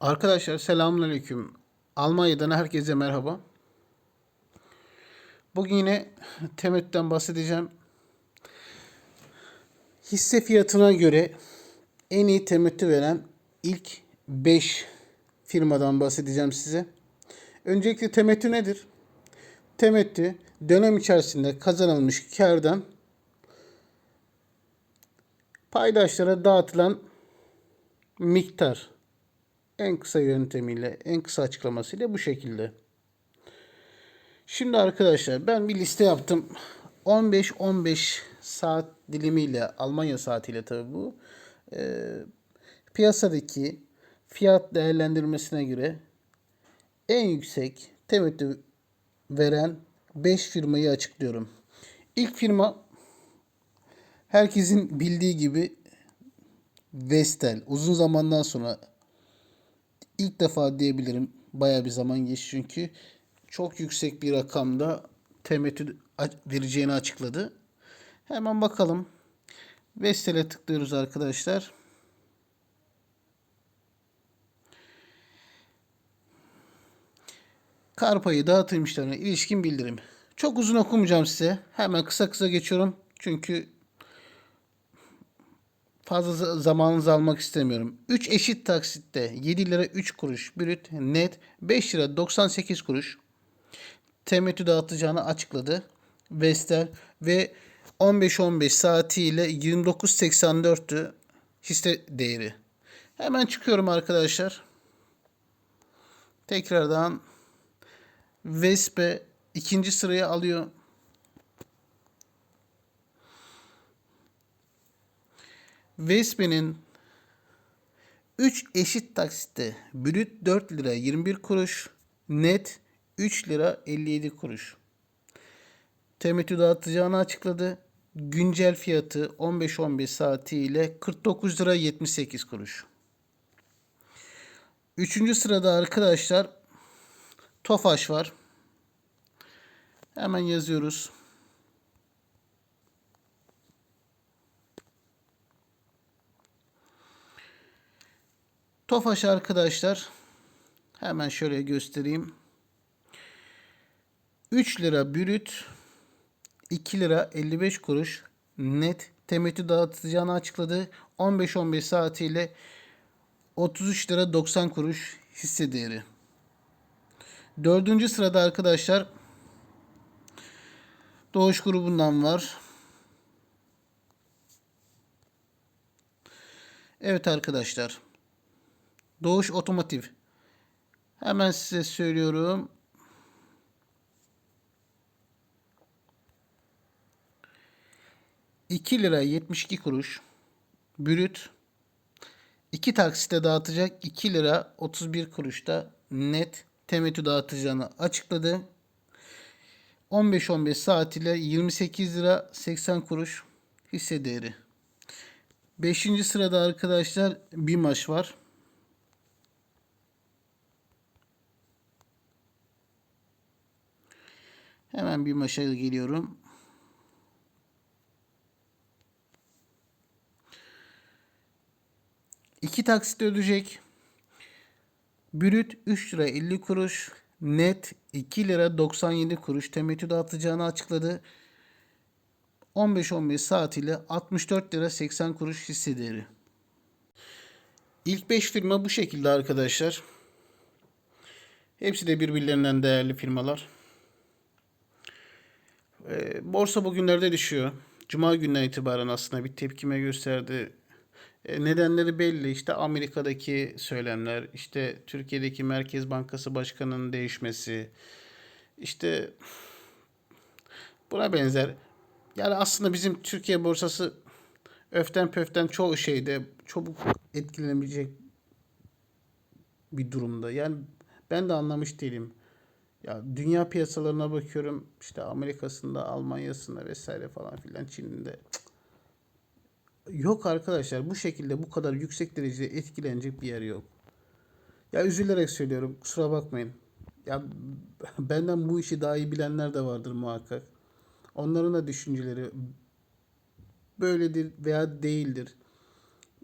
Arkadaşlar selamünaleyküm. Almanya'dan herkese merhaba. Bugün yine temettüden bahsedeceğim. Hisse fiyatına göre en iyi temettü veren ilk 5 firmadan bahsedeceğim size. Öncelikle temettü nedir? Temettü dönem içerisinde kazanılmış kardan paydaşlara dağıtılan miktar. En kısa yöntemiyle, en kısa açıklamasıyla bu şekilde. Şimdi arkadaşlar ben bir liste yaptım. 15-15 saat dilimiyle, Almanya saatiyle tabi bu. Ee, piyasadaki fiyat değerlendirmesine göre en yüksek temettü veren 5 firmayı açıklıyorum. İlk firma herkesin bildiği gibi Vestel. Uzun zamandan sonra ilk defa diyebilirim. Baya bir zaman geçti çünkü çok yüksek bir rakamda temettü vereceğini açıkladı. Hemen bakalım. Vestel'e tıklıyoruz arkadaşlar. Kar payı dağıtım işlemine ilişkin bildirim. Çok uzun okumayacağım size. Hemen kısa kısa geçiyorum. Çünkü fazla zamanınızı almak istemiyorum. 3 eşit taksitte 7 lira 3 kuruş brüt net 5 lira 98 kuruş temettü dağıtacağını açıkladı. Vestel ve 15-15 saatiyle 29.84'tü hisse değeri. Hemen çıkıyorum arkadaşlar. Tekrardan Vespe ikinci sıraya alıyor. Vespe'nin 3 eşit taksitte brüt 4 lira 21 kuruş, net 3 lira 57 kuruş. Temettü dağıtacağını açıkladı. Güncel fiyatı 15-15 saatiyle 49 lira 78 kuruş. Üçüncü sırada arkadaşlar Tofaş var. Hemen yazıyoruz. Tofaş arkadaşlar hemen şöyle göstereyim. 3 lira brüt 2 lira 55 kuruş net temettü dağıtacağını açıkladı. 15-15 saatiyle 33 lira 90 kuruş hisse değeri. Dördüncü sırada arkadaşlar Doğuş grubundan var. Evet arkadaşlar. Doğuş Otomotiv. Hemen size söylüyorum. İki lira 72 kuruş. Brüt. İki taksite dağıtacak 2 lira 31 kuruşta net temettü dağıtacağını açıkladı. 15-15 saat ile 28 lira 80 kuruş hisse değeri. Beşinci sırada arkadaşlar BİMAŞ var. Hemen BİMAŞ'a geliyorum. İki taksit ödeyecek. Brüt 3 lira 50 kuruş. Net 2 lira 97 kuruş temettü dağıtacağını açıkladı. 15-15 saat ile 64 lira 80 kuruş hisse değeri. İlk 5 firma bu şekilde arkadaşlar. Hepsi de birbirlerinden değerli firmalar. Ee, borsa bugünlerde düşüyor. Cuma günden itibaren aslında bir tepkime gösterdi. E, nedenleri belli. İşte Amerika'daki söylemler, işte Türkiye'deki Merkez Bankası Başkanı'nın değişmesi, işte buna benzer. Yani aslında bizim Türkiye borsası öften pöften çoğu şeyde çabuk etkilenebilecek bir durumda. Yani ben de anlamış değilim. Ya dünya piyasalarına bakıyorum işte Amerika'sında, Almanya'sında vesaire falan filan Çin'de. Yok arkadaşlar bu şekilde bu kadar yüksek derecede etkilenecek bir yer yok. Ya üzülerek söylüyorum kusura bakmayın. Ya benden bu işi daha iyi bilenler de vardır muhakkak. Onların da düşünceleri böyledir veya değildir.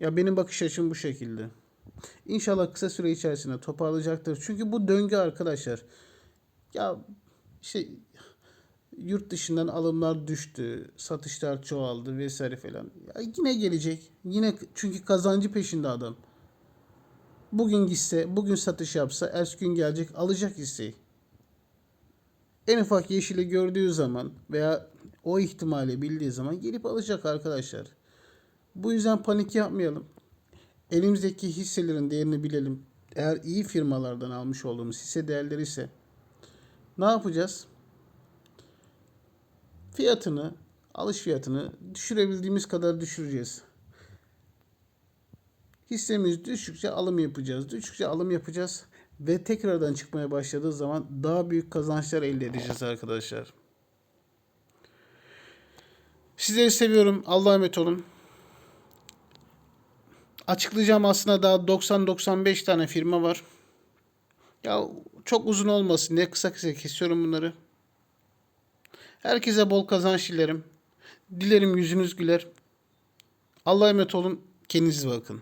Ya benim bakış açım bu şekilde. İnşallah kısa süre içerisinde toparlayacaktır. Çünkü bu döngü arkadaşlar. Ya işte yurt dışından alımlar düştü, satışlar çoğaldı vesaire falan. Ya yine gelecek. Yine çünkü kazancı peşinde adam. Bugün gitse, bugün satış yapsa, ertesi gün gelecek alacak hisseyi. En ufak yeşili gördüğü zaman veya o ihtimali bildiği zaman gelip alacak arkadaşlar. Bu yüzden panik yapmayalım. Elimizdeki hisselerin değerini bilelim. Eğer iyi firmalardan almış olduğumuz hisse değerleri ise ne yapacağız? Fiyatını, alış fiyatını düşürebildiğimiz kadar düşüreceğiz. Hissemiz düşükçe alım yapacağız. Düşükçe alım yapacağız. Ve tekrardan çıkmaya başladığı zaman daha büyük kazançlar elde edeceğiz arkadaşlar. Sizleri seviyorum. Allah'a emanet olun. Açıklayacağım aslında daha 90-95 tane firma var. Ya çok uzun olmasın diye kısa kısa kesiyorum bunları. Herkese bol kazanç dilerim. Dilerim yüzünüz güler. Allah'a emanet olun. Kendinize bakın.